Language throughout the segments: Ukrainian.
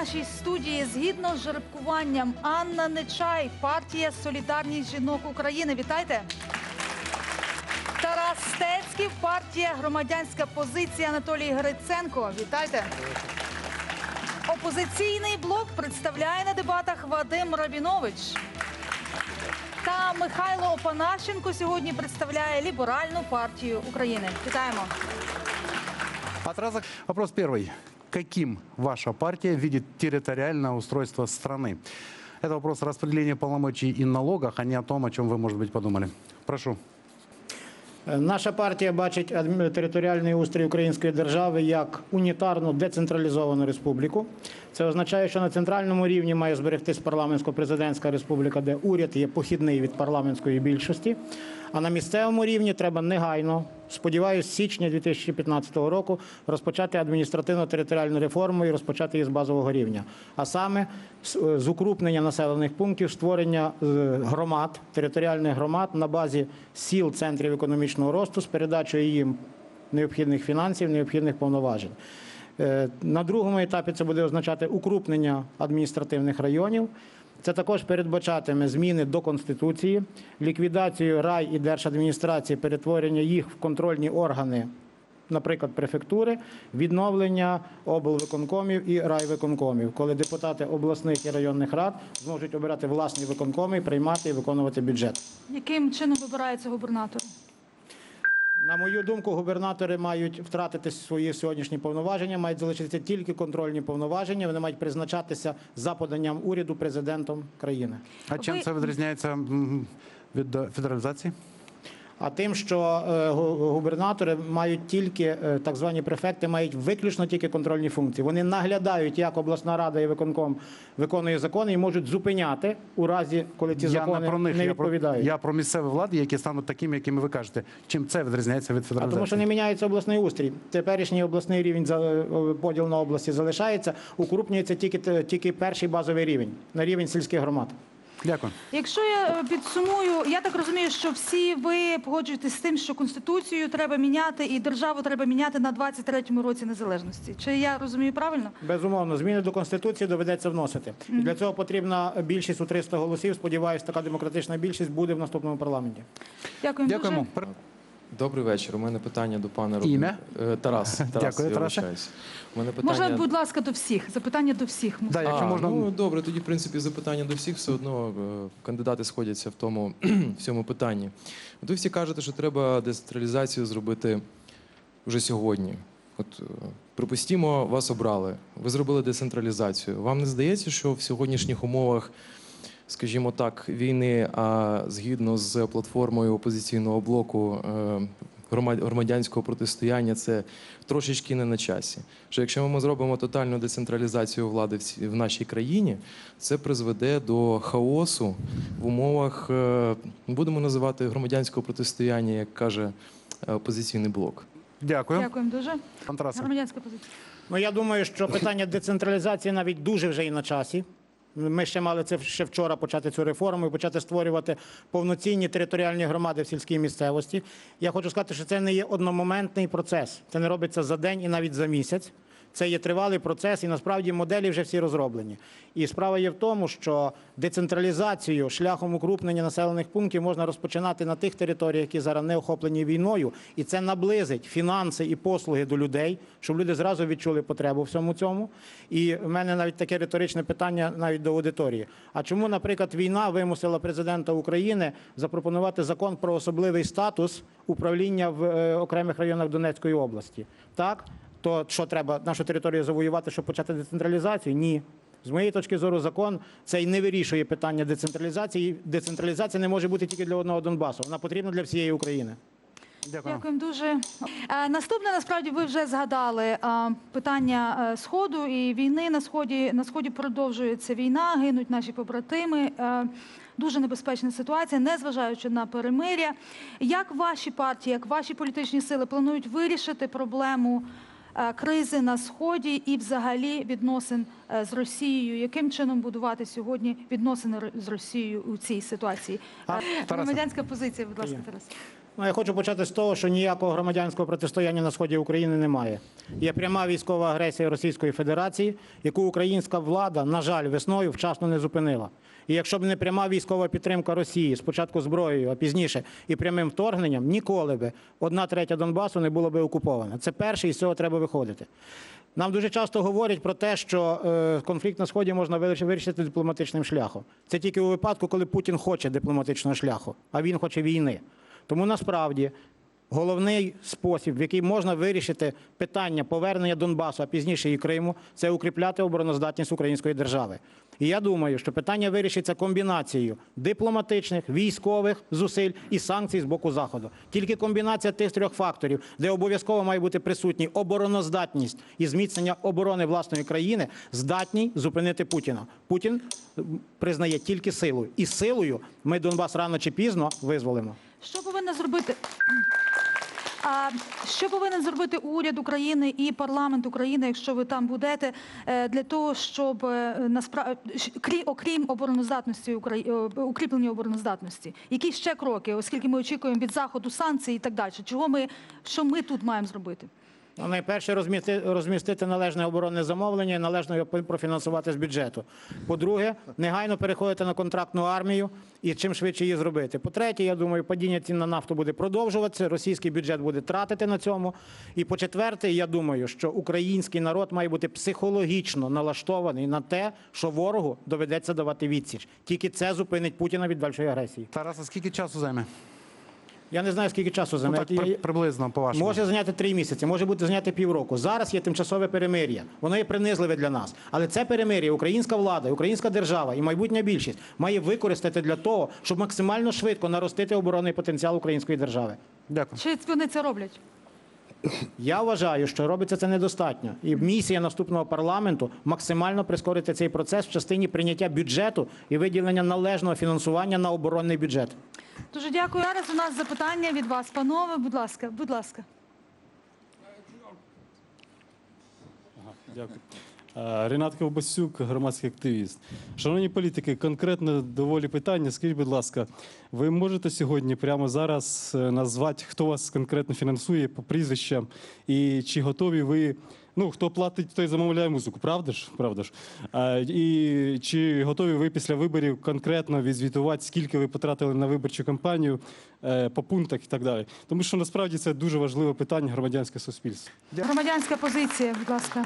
нашій студії згідно з жеребкуванням Анна Нечай, партія Солідарність жінок України. Вітайте! Тарас Стецьків, партія Громадянська позиція Анатолій Гриценко. Вітайте! Опозиційний блок представляє на дебатах Вадим Рабінович. Та Михайло Опанащенко сьогодні представляє ліберальну партію України. Вітаємо! Отразок. Вопрос первый Каким ваша партия видит территориальное устройство страны? Это вопрос о распределении полномочий и налогах, а не о том, о чем вы, может быть, подумали. Прошу. Е, Наша партія бачить адмі- територіальний устрій української держави як унітарну децентралізовану республіку. Це означає, що на центральному рівні має зберегтись парламентсько-президентська республіка, де уряд є похідний від парламентської більшості. А на місцевому рівні треба негайно, сподіваюся, з січня 2015 року розпочати адміністративно-територіальну реформу і розпочати її з базового рівня. А саме з е, укрупнення населених пунктів, створення е, громад, територіальних громад на базі сіл центрів економічного росту з передачею їм необхідних фінансів, необхідних повноважень. Е, На другому етапі це буде означати укрупнення адміністративних районів. Це також передбачатиме зміни до Конституції, ліквідацію рай і держадміністрації, перетворення їх в контрольні органи, наприклад, префектури, відновлення облвиконкомів і райвиконкомів, коли депутати обласних і районних рад зможуть обирати власні виконкоми, приймати і виконувати бюджет. Яким чином вибирається губернатор? На мою думку, губернатори мають втратити свої сьогоднішні повноваження, мають залишитися тільки контрольні повноваження. Вони мають призначатися за поданням уряду президентом країни. А чим це відрізняється від е, федералізації? А тим, що е, губернатори мають тільки е, так звані префекти, мають виключно тільки контрольні функції. Вони наглядають, як обласна рада і виконком виконує закони, і можуть зупиняти у разі, коли ці я закони не про них, не я про, відповідають. я про місцеві влади, які стануть такими, якими ви кажете. Чим це відрізняється від А тому, що не міняється обласний устрій. Теперішній обласний рівень е, поділ на області залишається, укрупнюється тільки тільки перший базовий рівень на рівень сільських громад. Дякую. Якщо я е, підсумую, я так розумію, що всі ви погоджуєтесь з тим, що конституцію треба міняти і державу треба міняти на 23-му році незалежності. Чи я розумію правильно? Безумовно, зміни до конституції доведеться вносити. І для цього потрібна більшість у 300 голосів. Сподіваюсь, така демократична більшість буде в наступному парламенті. Дякую. Дякуємо. Добрий вечір. У мене питання до пана Руб- Ім'я? Е, Тарас. Тарас, Дякую, я Тарасе. вибачаюсь. У мене питання... Можна, будь ласка, до всіх. Запитання до всіх. Да, якщо а, можна. Ну, добре, тоді, в принципі, запитання до всіх все одно е, кандидати сходяться в тому в цьому питанні. От ви всі кажете, що треба децентралізацію зробити вже сьогодні. От, е, припустімо, вас обрали. Ви зробили децентралізацію. Вам не здається, що в сьогоднішніх умовах, скажімо так, війни, а згідно з платформою опозиційного блоку е, громадянського протистояння, це трошечки не на часі. Що якщо ми зробимо тотальну децентралізацію влади в нашій країні, це призведе до хаосу в умовах, е, будемо називати громадянського протистояння, як каже е, опозиційний блок. Дякую. Дякуємо дуже. Громадянська позиція. Ну я думаю, що питання децентралізації навіть дуже вже і на часі. Ми ще мали це ще вчора почати цю реформу і почати створювати повноцінні територіальні громади в сільській місцевості. Я хочу сказати, що це не є одномоментний процес. Це не робиться за день і навіть за місяць. Це є тривалий процес, і насправді моделі вже всі розроблені. І справа є в тому, що децентралізацію шляхом укрупнення населених пунктів можна розпочинати на тих територіях, які зараз не охоплені війною, і це наблизить фінанси і послуги до людей, щоб люди зразу відчули потребу всьому цьому. І в мене навіть таке риторичне питання навіть до аудиторії. А чому, наприклад, війна вимусила президента України запропонувати закон про особливий статус управління в е, окремих районах Донецької області? Так, то що треба нашу територію завоювати, щоб почати децентралізацію? Ні. З моєї точки зору, закон цей не вирішує питання децентралізації. Децентралізація не може бути тільки для одного Донбасу. Вона потрібна для всієї України. Дякую. Дякуємо дуже. Е, Наступне насправді ви вже згадали е, питання е, сходу і війни на сході. На сході продовжується війна, гинуть наші побратими. Дуже небезпечна ситуація, незважаючи на перемиря. Як ваші партії, як ваші політичні сили планують вирішити проблему кризи на сході і, взагалі, відносин е, з Росією? Яким чином будувати сьогодні відносини з Росією у цій ситуації? Е. Громадянська позиція, будь ласка. Тарас. Ну, я хочу почати з того, що ніякого громадянського протистояння на сході України немає. Є пряма військова агресія Російської Федерації, яку українська влада, на жаль, весною вчасно не зупинила. І якщо б не пряма військова підтримка Росії, спочатку зброєю, а пізніше і прямим вторгненням, ніколи би одна третя Донбасу не була би окупована. Це перше, і з цього треба виходити. Нам дуже часто говорять про те, що е, конфлікт на сході можна виріш- вирішити дипломатичним шляхом. Це тільки у випадку, коли Путін хоче дипломатичного шляху, а він хоче війни. Тому насправді головний спосіб, в який можна вирішити питання повернення Донбасу, а пізніше і Криму, це укріпляти обороноздатність української держави. І я думаю, що питання вирішиться комбінацією дипломатичних, військових зусиль і санкцій з боку заходу. Тільки комбінація тих трьох факторів, де обов'язково має бути присутній обороноздатність і зміцнення оборони власної країни, здатні зупинити Путіна. Путін признає тільки силою, і силою ми Донбас рано чи пізно визволимо. Що повинна зробити? А що повинен зробити уряд України і парламент України, якщо ви там будете, е, для того, щоб насправді окрім обороноздатності е, укріплення обороноздатності, які ще кроки, оскільки ми очікуємо від заходу санкцій і так далі? Чого ми що ми тут маємо зробити? Ну, найперше розмістити, належне оборонне замовлення і належно його профінансувати з бюджету. По-друге, негайно переходити на контрактну армію і чим швидше її зробити. По-третє, я думаю, падіння цін на нафту буде продовжуватися, російський бюджет буде тратити на цьому. І по-четверте, я думаю, що український народ має бути психологічно налаштований на те, що ворогу доведеться давати відсіч. Тільки це зупинить Путіна від дальшої агресії. Тарас, а скільки часу займе? Я не знаю, скільки часу Ну, так приблизно, по-вашому. Може зайняти три місяці, може бути зайняти півроку. Зараз є тимчасове перемир'я. Воно є принизливе для нас. Але це перемир'я українська влада, українська держава і майбутня більшість має використати для того, щоб максимально швидко наростити оборонний потенціал української держави. Дякую. Чи вони це роблять? Я вважаю, що робиться це недостатньо. І місія наступного парламенту максимально прискорити цей процес в частині прийняття бюджету і виділення належного фінансування на оборонний бюджет. Дуже дякую. Зараз у нас запитання від вас, панове. Будь ласка, будь ласка. Дякую. Е, Ренат Ковбасюк, громадський активіст. Шановні політики, конкретно доволі питання. Скажіть, будь ласка, ви можете сьогодні прямо зараз е, назвати, хто вас конкретно фінансує по прізвищам, і чи готові ви. Ну, хто платить, той замовляє музику, правда ж? Правда ж? А, і чи готові ви після виборів конкретно відзвітувати, скільки ви потратили на виборчу кампанію е, по пунктах і так далі? Тому що насправді це дуже важливе питання громадянське суспільство. Громадянська позиція, будь ласка.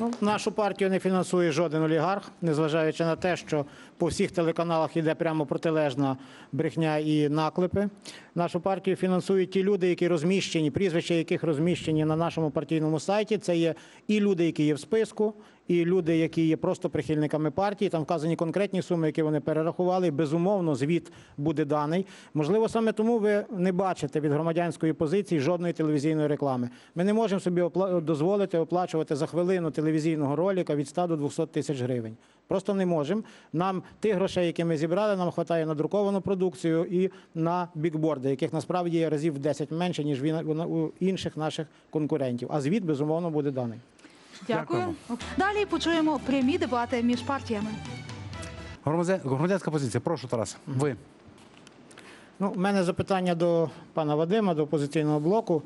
Ну, нашу партію не фінансує жоден олігарх, незважаючи на те, що по всіх телеканалах йде прямо протилежна брехня і наклепи. Нашу партію фінансують ті люди, які розміщені, прізвища яких розміщені на нашому партійному сайті. Це є і люди, які є в списку, і люди, які є просто прихильниками партії. Там вказані конкретні суми, які вони перерахували. Безумовно, звіт буде даний. Можливо, саме тому ви не бачите від громадянської позиції жодної телевізійної реклами. Ми не можемо собі опла- дозволити оплачувати за хвилину телевізійного ролика від 100 до 200 тисяч гривень. Просто не можемо. Нам тих грошей, які ми зібрали, нам вистачає на друковану продукцію і на бікборди, яких насправді є разів в 10 менше, ніж він- у інших наших конкурентів. А звіт, безумовно, буде даний. Дякую. Дякуємо. Далі почуємо прямі дебати між партіями. Громадян- Громадянська позиція. Прошу, Тарас. Ви. Ну, у мене запитання до пана Вадима, до опозиційного блоку.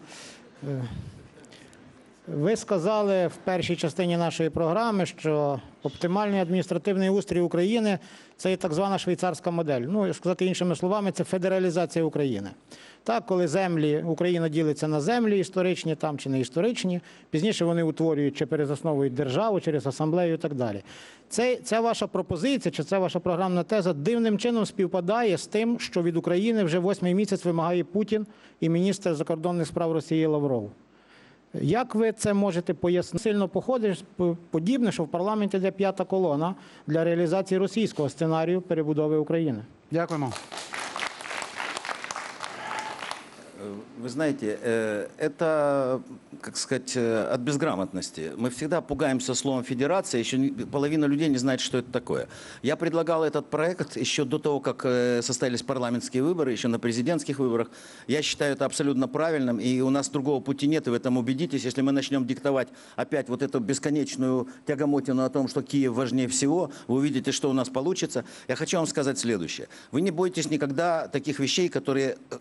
Ви сказали в першій частині нашої програми, що оптимальний адміністративний устрій України це є так звана швейцарська модель. Ну, сказати іншими словами, це федералізація України. Так, коли землі Україна ділиться на землі історичні там чи не історичні, пізніше вони утворюють чи перезасновують державу через асамблею і так далі. Це, ця ваша пропозиція чи ця ваша програмна теза дивним чином співпадає з тим, що від України вже восьмий місяць вимагає Путін і міністр закордонних справ Росії Лавров. Як ви це можете пояснити? Сильно походить по- подібне, що в парламенті йде п'ята колона для реалізації російського сценарію перебудови України. Дякуємо. Вы знаете, э, это как сказать, э, от безграмотности. Мы всегда пугаемся словом федерация, еще половина людей не знает, что это такое. Я предлагал этот проект еще до того, как э, состоялись парламентские выборы, еще на президентских выборах. Я считаю это абсолютно правильным, и у нас другого пути нет, и в этом убедитесь. Если мы начнем диктовать опять вот эту бесконечную тягомотину о том, что Киев важнее всего, вы увидите, что у нас получится. Я хочу вам сказать следующее. Вы не бойтесь никогда таких вещей, которые э,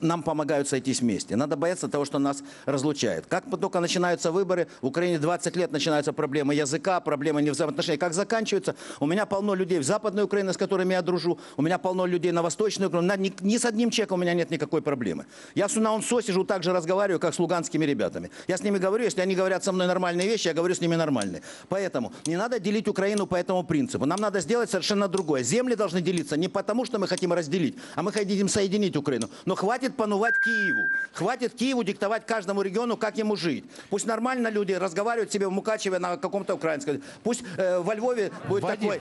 нам помогают сойтись вместе. Надо бояться того, что нас разлучает. Как только начинаются выборы, в Украине 20 лет начинаются проблемы языка, проблемы невзаимоотношений. Как заканчиваются? У меня полно людей в Западной Украине, с которыми я дружу. У меня полно людей на Восточной Украине. Ни, ни с одним человеком у меня нет никакой проблемы. Я с Унаунсо сижу, так же разговариваю, как с луганскими ребятами. Я с ними говорю, если они говорят со мной нормальные вещи, я говорю с ними нормальные. Поэтому не надо делить Украину по этому принципу. Нам надо сделать совершенно другое. Земли должны делиться не потому, что мы хотим разделить, а мы хотим соединить Украину. Но хватит панувать Киеву. Хватит Киеву диктовать каждому региону, как ему жить. Пусть нормально люди разговаривают себе в Мукачеве на каком-то украинском. Пусть э, во Львове будет Вадим. такой,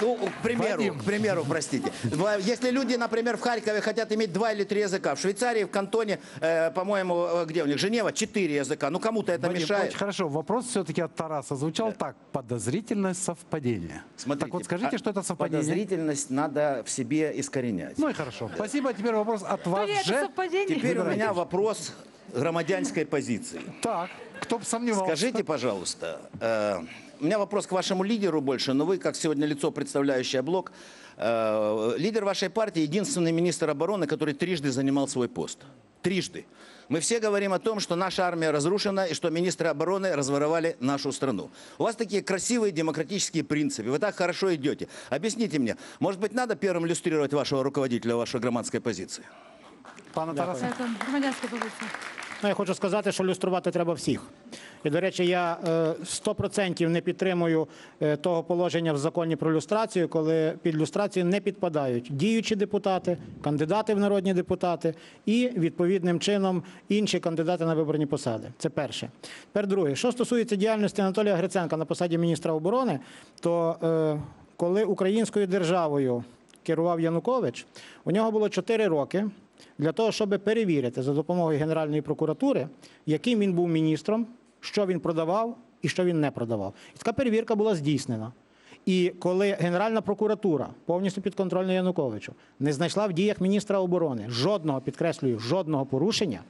ну, к примеру, Вадим. к примеру, простите. Если люди, например, в Харькове хотят иметь два или три языка, в Швейцарии, в Кантоне, э, по-моему, э, где у них, Женева, четыре языка. Ну, кому-то это Вадим, мешает. очень хорошо. Вопрос все-таки от Тараса звучал так. Подозрительное совпадение. Смотрите, так вот скажите, а что это совпадение. Подозрительность надо в себе искоренять. Ну и хорошо. Спасибо. Теперь вопрос от вас же. Совпадение? Теперь у меня вопрос громадянской позиции. Так, кто бы сомневался. Скажите, пожалуйста, э, у меня вопрос к вашему лидеру больше, но вы, как сегодня лицо, представляющее блок, э, лидер вашей партии, единственный министр обороны, который трижды занимал свой пост. Трижды. Мы все говорим о том, что наша армия разрушена и что министры обороны разворовали нашу страну. У вас такие красивые демократические принципы, вы так хорошо идете. Объясните мне, может быть, надо первым иллюстрировать вашего руководителя вашей громадской позиции? Пане Тарасе. Громадянська позиція. Ну, я хочу сказати, що люструвати треба всіх. І, до речі, я е, 100% не підтримую е, того положення в законі про люстрацію, коли під люстрацію не підпадають діючі депутати, кандидати в народні депутати і відповідним чином інші кандидати на виборні посади. Це перше. Тепер друге. Що стосується діяльності Анатолія Гриценка на посаді міністра оборони, то е, коли українською державою керував Янукович, у нього було 4 роки для того, щоб перевірити за допомогою Генеральної прокуратури, яким він був міністром, що він продавав і що він не продавав. І така перевірка була здійснена. І коли Генеральна прокуратура повністю підконтрольна Януковичу не знайшла в діях міністра оборони жодного, підкреслюю, жодного порушення,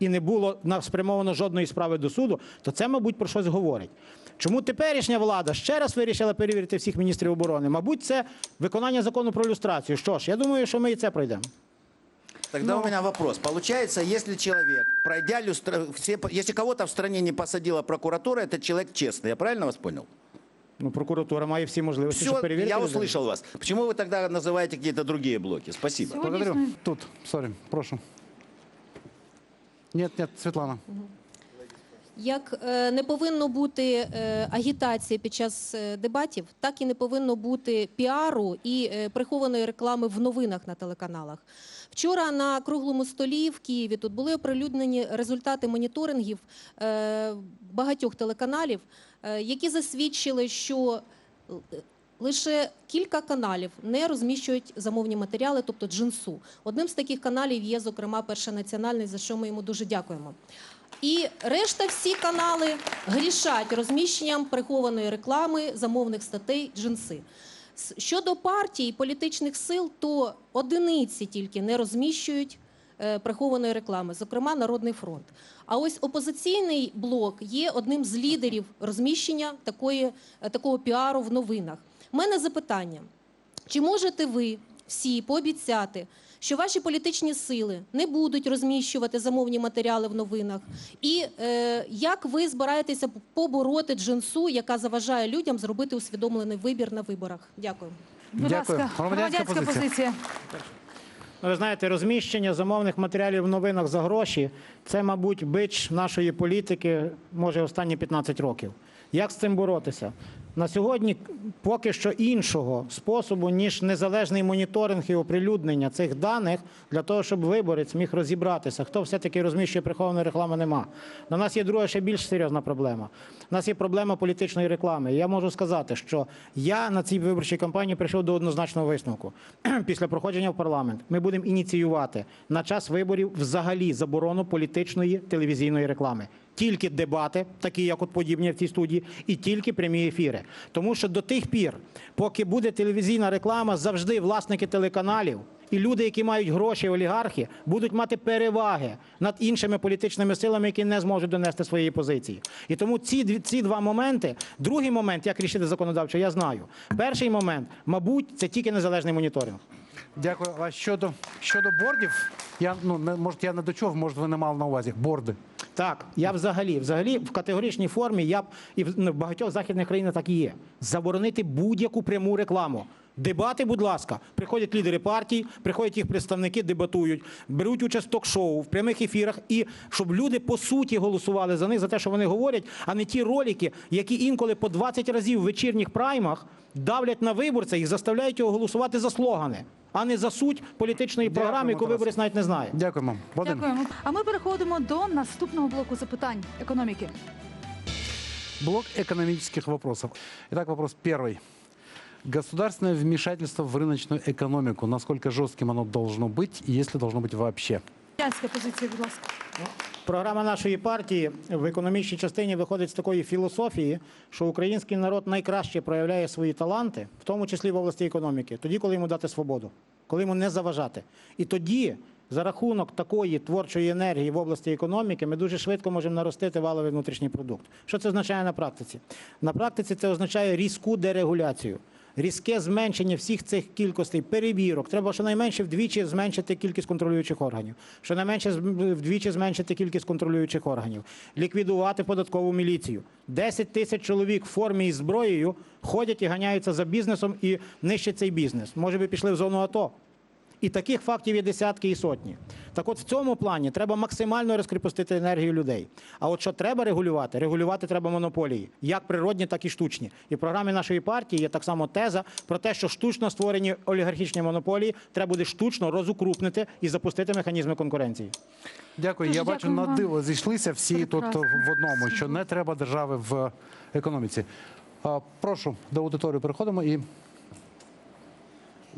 і не було спрямовано жодної справи до суду, то це, мабуть, про щось говорить. Чому теперішня влада ще раз вирішила перевірити всіх міністрів оборони? Мабуть, це виконання закону про люстрацію. Що ж, я думаю, що ми і це пройдемо. Тогда у меня вопрос. Получается, если человек, пройдя люстра... все... если кого-то в стране не посадила прокуратура, этот человек честный. Я правильно вас понял? Ну, прокуратура має всі можливості, щоб Все, перевірити. я людей. услышал вас. Почему вы тогда называете какие-то другие блоки? Спасибо. Благодарю. Тут, сорі, прошу. Нет, нет, Светлана. Як е, не повинно бути е, агітації під час е, дебатів, так і не повинно бути піару і прихованої реклами в новинах на телеканалах. Вчора на круглому столі в Києві тут були оприлюднені результати моніторингів багатьох телеканалів, які засвідчили, що Лише кілька каналів не розміщують замовні матеріали, тобто джинсу. Одним з таких каналів є, зокрема, перший національний, за що ми йому дуже дякуємо. І решта всі канали грішать розміщенням прихованої реклами замовних статей джинси. Щодо партій і політичних сил, то одиниці тільки не розміщують е, прихованої реклами, зокрема Народний фронт. А ось опозиційний блок є одним з лідерів розміщення такої, е, такого піару в новинах. У мене запитання: чи можете ви всі пообіцяти, що ваші політичні сили не будуть розміщувати замовні матеріали в новинах? І е, як ви збираєтеся побороти джинсу, яка заважає людям зробити усвідомлений вибір на виборах? Дякую. Будь Дякую. ласка, Громадянська громадянська позиція. позиція. Ну, ви знаєте, розміщення замовних матеріалів в новинах за гроші це, мабуть, бич нашої політики, може, останні 15 років. Як з цим боротися? На сьогодні поки що іншого способу, ніж незалежний моніторинг і оприлюднення цих даних для того, щоб виборець міг розібратися, хто все-таки розміщує приховану рекламу, нема. На нас є друга ще більш серйозна проблема. У нас є проблема політичної реклами. Я можу сказати, що я на цій виборчій кампанії прийшов до однозначного висновку. Після проходження в парламент ми будемо ініціювати на час виборів взагалі заборону політичної телевізійної реклами. Тільки дебати, такі як от подібні в цій студії, і тільки прямі ефіри. Тому що до тих пір, поки буде телевізійна реклама, завжди власники телеканалів і люди, які мають гроші, олігархи, будуть мати переваги над іншими політичними силами, які не зможуть донести своєї позиції. І тому ці, ці два моменти. Другий момент, як рішити законодавчо, я знаю. Перший момент, мабуть, це тільки незалежний моніторинг. Дякую. А щодо, щодо бордів, я, ну, не, може, я не до чого, може, ви не мали на увазі. Борди. Так, я взагалі, взагалі в категоричній формі я б і в ну, багатьох західних країнах так і є. Заборонити будь-яку пряму рекламу. Дебати, будь ласка, приходять лідери партій, приходять їх представники, дебатують, беруть участь в ток-шоу, в прямих ефірах, і щоб люди по суті голосували за них за те, що вони говорять, а не ті ролики, які інколи по 20 разів в вечірніх праймах давлять на виборця і заставляють його голосувати за слогани, а не за суть політичної Дякую, програми, яку виборець навіть не знає. Дякуємо. Вадим. Дякуємо. А ми переходимо до наступного блоку запитань економіки. Блок экономических вопросов. Итак, вопрос первый. Государственное вмешательство в рыночную экономику. Насколько жестким оно должно быть и если должно быть вообще? Радянська позиція, будь ласка. Програма нашої партії в економічній частині виходить з такої філософії, що український народ найкраще проявляє свої таланти, в тому числі в області економіки, тоді, коли йому дати свободу, коли йому не заважати. І тоді, за рахунок такої творчої енергії в області економіки, ми дуже швидко можемо наростити валовий внутрішній продукт. Що це означає на практиці? На практиці це означає різку дерегуляцію. Різке зменшення всіх цих кількостей перевірок. Треба щонайменше вдвічі зменшити кількість контролюючих органів, щонайменше вдвічі зменшити кількість контролюючих органів, ліквідувати податкову міліцію. 10 тисяч чоловік в формі і зброєю ходять і ганяються за бізнесом і нищать цей бізнес. Може би пішли в зону АТО. І таких фактів є десятки і сотні. Так от в цьому плані треба максимально розкріпостити енергію людей. А от що треба регулювати? Регулювати треба монополії, як природні, так і штучні. І в програмі нашої партії є так само теза про те, що штучно створені олігархічні монополії треба буде штучно розукрупнити і запустити механізми конкуренції. Дякую. Дуже Я бачу, на диво зійшлися всі тут в одному, що не треба держави в економіці. Прошу, до аудиторії переходимо і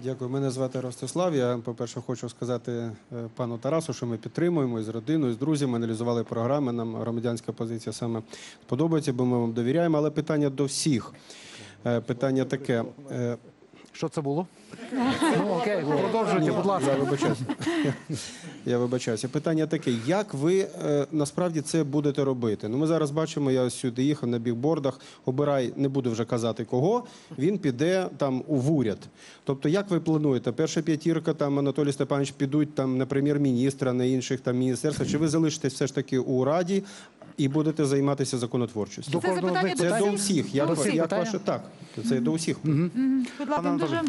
Дякую. Мене звати Ростислав. Я, по-перше, хочу сказати е, пану Тарасу, що ми підтримуємо і з родиною, з друзями, аналізували програми. Нам громадянська позиція саме подобається, бо ми вам довіряємо. Але питання до всіх. Е, Питання таке. Е, що це було? Ну, окей, продовжуйте, будь ласка. Я вибачаюся. Я вибачаюся. Питання таке: як ви е, насправді це будете робити? Ну, ми зараз бачимо, я сюди їхав на бікбордах. Обирай, не буду вже казати кого. Він піде там у в уряд. Тобто, як ви плануєте? Перша п'ятірка там Анатолій Степанович підуть там на прем'єр-міністра, на інших там міністерства. Чи ви залишитесь все ж таки у раді і будете займатися законотворчістю? Це запитання до Це до всіх. Як, До всіх питання? ваше так? Це до всіх. Будь ласка, Пане дуже.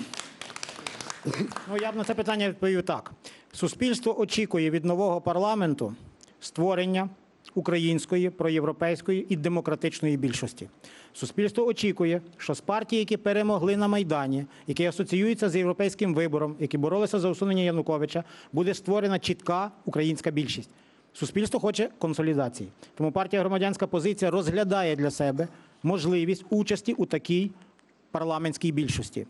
Ну, я б на це питання відповів так: суспільство очікує від нового парламенту створення української, проєвропейської і демократичної більшості. Суспільство очікує, що з партій, які перемогли на Майдані, які асоціюються з європейським вибором, які боролися за усунення Януковича, буде створена чітка українська більшість. Суспільство хоче консолідації. Тому партія громадянська позиція розглядає для себе можливість участі у такій парламентській більшості.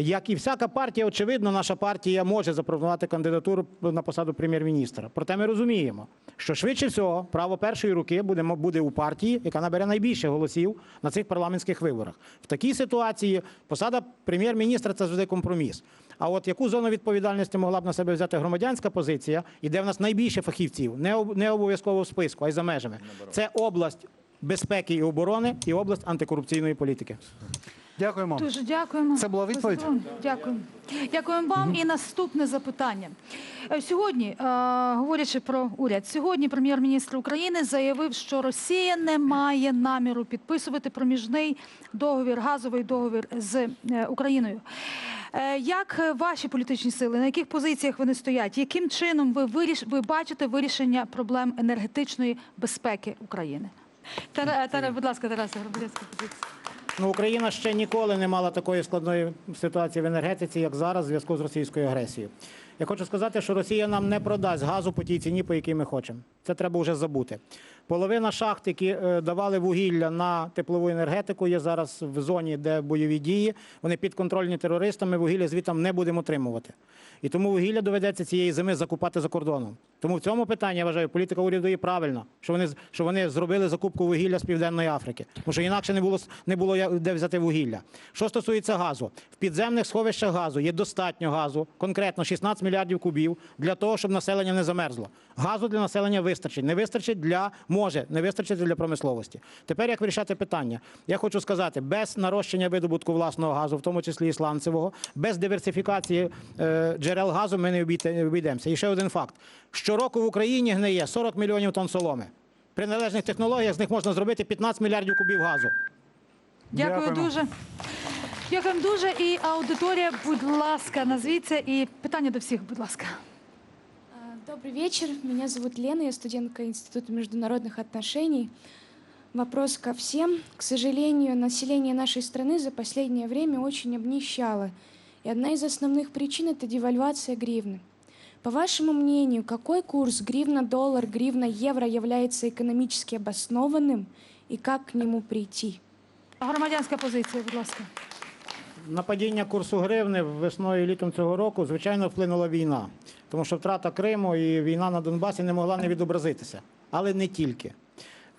Як і всяка партія, очевидно, наша партія може запропонувати кандидатуру на посаду прем'єр-міністра. Проте ми розуміємо, що швидше всього право першої руки буде, буде у партії, яка набере найбільше голосів на цих парламентських виборах. В такій ситуації посада прем'єр-міністра це завжди компроміс. А от яку зону відповідальності могла б на себе взяти громадянська позиція, і де в нас найбільше фахівців, не об- не обов'язково в списку, а й за межами. Це область безпеки і оборони і область антикорупційної політики. Дякуємо. Дуже дякуємо. Це була відповідь? Дякую. Дякуємо вам. І наступне запитання. Е, Сьогодні, е, говорячи про уряд, сьогодні прем'єр-міністр України заявив, що Росія не має наміру підписувати проміжний договір, газовий договір з е, Україною. Як ваші політичні сили, на яких позиціях вони стоять? Яким чином ви виріш... ви бачите вирішення проблем енергетичної безпеки України? Тара, Тара, будь ласка, Тараса, громадянська позиція. Ну, Україна ще ніколи не мала такої складної ситуації в енергетиці, як зараз, в зв'язку з російською агресією. Я хочу сказати, що Росія нам не продасть газу по тій ціні, по якій ми хочемо. Це треба вже забути. Половина шахт, які е, давали вугілля на теплову енергетику, є зараз в зоні, де бойові дії. Вони підконтрольні терористами. Вугілля звітом не будемо отримувати. І тому вугілля доведеться цієї зими закупати за кордоном. Тому в цьому питанні я вважаю, політика уряду є правильна, що вони що вони зробили закупку вугілля з південної Африки, тому що інакше не було не було де взяти вугілля. Що стосується газу, в підземних сховищах газу є достатньо газу, конкретно 16 мільярдів кубів для того, щоб населення не замерзло. Газу для населення вистачить. Не вистачить для може не вистачить для промисловості. Тепер як вирішати питання? Я хочу сказати, без нарощення видобутку власного газу, в тому числі і сланцевого, без диверсифікації е, джерел газу, ми не обійте- обійдемося. І ще один факт: щороку в Україні гниє 40 мільйонів тонн соломи. При належних технологіях з них можна зробити 15 мільярдів кубів газу. Дякую Дякуємо. дуже. Дякуємо дуже. І аудиторія, будь ласка, назвіться. І питання до всіх, будь ласка. Добрый вечер. Меня зовут Лена, я студентка Института международных отношений. Вопрос ко всем. К сожалению, население нашей страны за последнее время очень обнищало. И одна из основных причин – это девальвация гривны. По вашему мнению, какой курс гривна-доллар, гривна-евро является экономически обоснованным и как к нему прийти? Громадянська позиція, будь ласка. На падіння курсу гривни весною і літом цього року, звичайно, вплинула війна, тому що втрата Криму і війна на Донбасі не могла не відобразитися, але не тільки.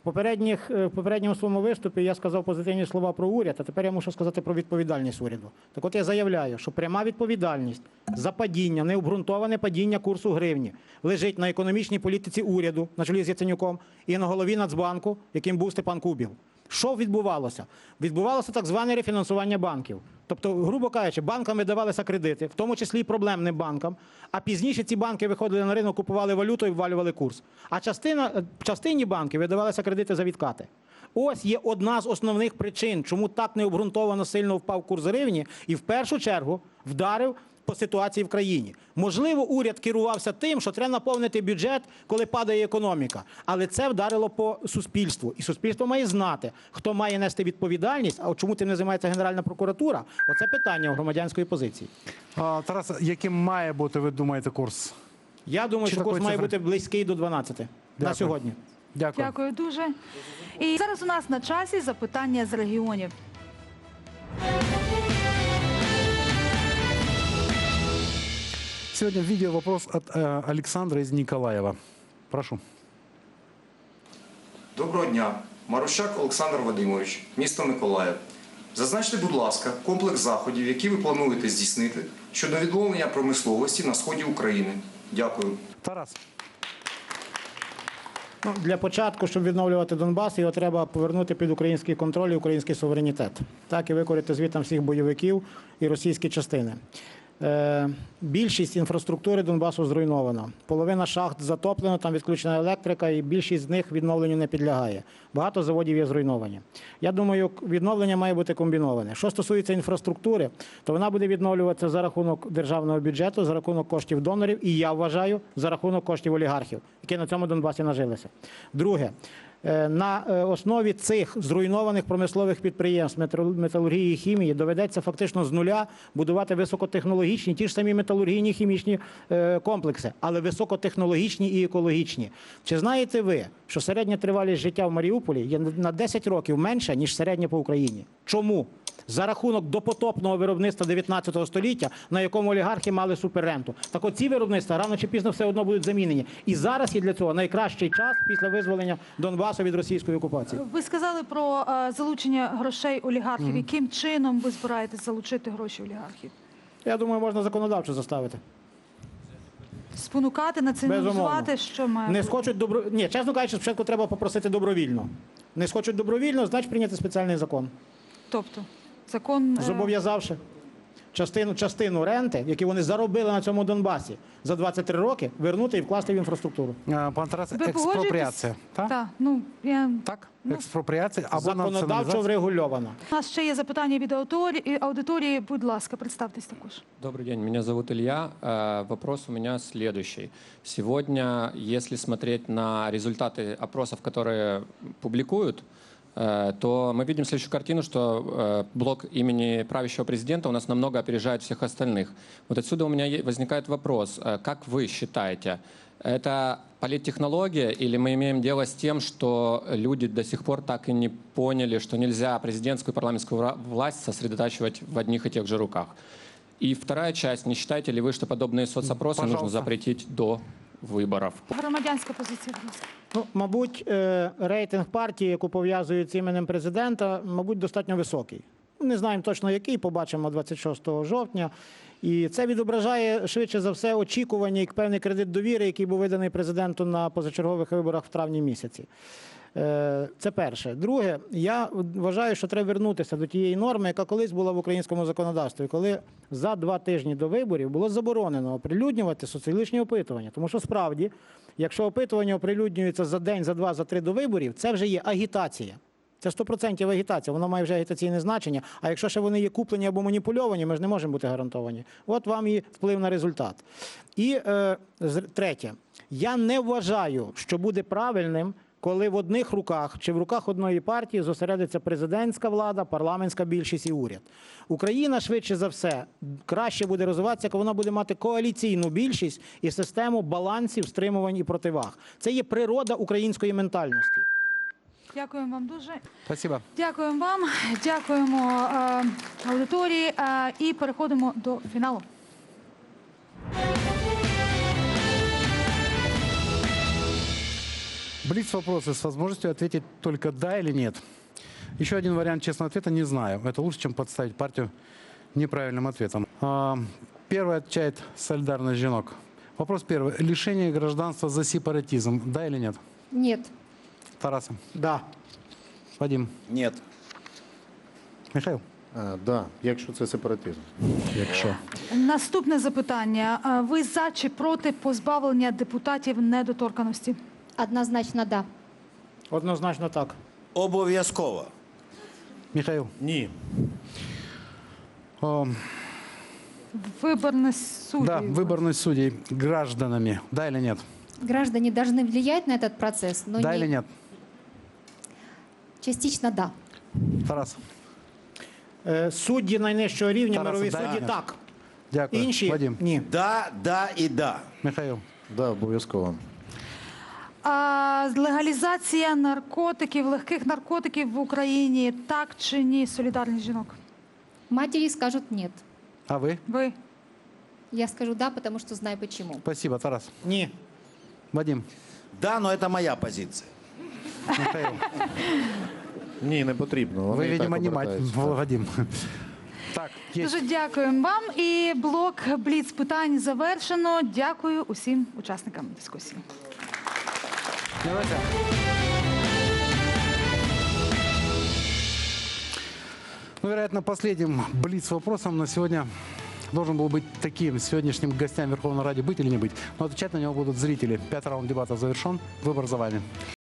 В, попередніх, е, в попередньому своєму виступі я сказав позитивні слова про уряд, а тепер я мушу сказати про відповідальність уряду. Так от я заявляю, що пряма відповідальність за падіння, необґрунтоване падіння курсу гривні лежить на економічній політиці уряду на чолі з Яценюком і на голові Нацбанку, яким був Степан Кубів. Що відбувалося? Відбувалося так зване рефінансування банків. Тобто, грубо кажучи, банкам видавалися кредити, в тому числі і проблемним банкам. А пізніше ці банки виходили на ринок, купували валюту і ввалювали курс. А частина, частині банків видавалися кредити за відкати. Ось є одна з основних причин, чому так необґрунтовано сильно впав курс гривні, і в першу чергу вдарив по ситуації в країні. Можливо, уряд керувався тим, що треба наповнити бюджет, коли падає економіка. Але це вдарило по суспільству. І суспільство має знати, хто має нести відповідальність, а чому тим не займається Генеральна прокуратура. Оце питання у громадянської позиції. А, Тарас, яким має бути, ви думаєте, курс? Я думаю, Чи що курс має бути близький до 12 на сьогодні. Дякую. Дякую дуже. І зараз у нас на часі запитання з регіонів. Сегодня видео вопрос от э, Александра из Николаева. Прошу. Доброго дня. Марущак Олександр Вадимович, місто Миколаїв. Зазначте, будь ласка, комплекс заходів, які ви плануєте здійснити щодо відновлення промисловості на сході України. Дякую. Тарас. Ну, для початку, щоб відновлювати Донбас, його треба повернути під український контроль і український суверенітет. Так і викорити звітом всіх бойовиків і російські частини. Е, більшість інфраструктури Донбасу зруйнована. Половина шахт затоплена, там відключена електрика, і більшість з них відновленню не підлягає. Багато заводів є зруйновані. Я думаю, відновлення має бути комбіноване. Що стосується інфраструктури, то вона буде відновлюватися за рахунок державного бюджету, за рахунок коштів донорів, і я вважаю, за рахунок коштів олігархів, які на цьому Донбасі нажилися. Друге. Е, На е, основі цих зруйнованих промислових підприємств метал- металургії і хімії доведеться фактично з нуля будувати високотехнологічні, ті ж самі металургійні хімічні е, комплекси, але високотехнологічні і екологічні. Чи знаєте ви, що середня тривалість життя в Маріуполі є на 10 років менша, ніж середня по Україні? Чому? За рахунок допотопного виробництва 19 століття, на якому олігархи мали суперренту. Так от ці виробництва рано чи пізно все одно будуть замінені. І зараз є для цього найкращий час після визволення Донбасу від російської окупації. Ви сказали про е, залучення грошей олігархів. Яким чином ви збираєтесь залучити гроші олігархів? Я думаю, можна законодавчо заставити. Спонукати, націоналізувати, що має Не схочуть добро... Ні, чесно кажучи, спочатку треба попросити добровільно. Не схочуть добровільно, значить прийняти спеціальний закон. Тобто закон е, Зобов'язавши частину, частину ренти, які вони заробили на цьому Донбасі за 23 роки, вернути і вкласти в інфраструктуру. Э, Пан Тарас, ви погоджуєтесь? експроприація. Так? Так, ну я Так? Ну, Експроприація або Законодавчо націоналізація? врегульовано. у нас ще є запитання від аудиторії. аудиторії. Будь ласка, представтесь також. Добрый день, меня зовут Илья. Э, Вопрос у меня следующий. Сегодня, если смотреть на результаты опросов, которые публикуют, э, То мы видим следующую картину, что э, блок имени правящего президента у нас намного опережает всех остальных. Вот отсюда у меня возникает вопрос, э, как вы считаете, это политтехнология или мы имеем дело с тем, что люди до сих пор так и не поняли, что нельзя президентскую и парламентскую власть сосредотачивать в одних и тех же руках? И вторая часть, не считаете ли вы, что подобные соцопросы нужно Пожалуйста. запретить до выборов. Громадянська позиція. Ну, мабуть, е, рейтинг партії, яку пов'язують з іменем президента, мабуть, достатньо високий. Не знаємо точно який, побачимо 26 жовтня. І це відображає швидше за все очікування і певний кредит довіри, який був виданий президенту на позачергових виборах в травні місяці. Е, Це перше. Друге, я вважаю, що треба вернутися до тієї норми, яка колись була в українському законодавстві, коли за два тижні до виборів було заборонено оприлюднювати соціологічні опитування. Тому що справді, якщо опитування оприлюднюється за день, за два, за три до виборів, це вже є агітація. Це 100% агітація, воно має вже агітаційне значення. А якщо ще вони є куплені або маніпульовані, ми ж не можемо бути гарантовані. От вам і вплив на результат. І е, третє, я не вважаю, що буде правильним, коли в одних руках чи в руках одної партії зосередиться президентська влада, парламентська більшість і уряд. Україна швидше за все краще буде розвиватися, коли вона буде мати коаліційну більшість і систему балансів, стримувань і противаг. Це є природа української ментальності. Дякуємо вам дуже. Спасибо. Дякуємо вам, дякуємо е, аудиторії е, і переходимо до фіналу. Блиц вопросы с возможностью ответить только да или нет. Еще один вариант честного ответа не знаю. Это лучше, чем подставить партию неправильным ответом. А, Первый отвечает солидарность Женок. Вопрос первый. Лишение гражданства за сепаратизм. Да или нет? Нет. Тараса. Да. Вадим. Нет. Михаил. А, да, якщо це сепаратизм. Якщо. Наступне запитання. Е, Ви за чи проти позбавлення депутатів недоторканості? Однозначно да. Однозначно так. Обов'язково. Михаил. Ні. О, Виборність суддів. да, выборность судей гражданами. Да или нет? Граждане должны влиять на этот процесс, но да не- или нет? частично да. Тарас. Е, Судді найнижчого рівня, Тараса, мирові да, судді ні. так. Дякую. Інші Вадим. ні. Да, да і да. Михаил. Да, обов'язково. А, легалізація наркотиків, легких наркотиків в Україні, так чи ні? Солідарність жінок. Матери скажут нет. А вы? Ви Я скажу да, потому что знаю почему. Спасибо, Тарас. Ні. Вадим. Да, но это моя позиция. Михаил. Ні, не потрібно. Вони Вы, і так видимо, не мать, обертаються. Так. Вадим. Так, есть. дуже дякуємо вам. І блок бліц питань завершено. Дякую усім учасникам дискусії. Давайте. Ну, вероятно, последним блиц вопросом на сегодня должен был быть таким сегодняшним гостям Верховной Ради быть или не быть. Но отвечать на него будут зрители. Пятый раунд дебатов завершен. Выбор за вами.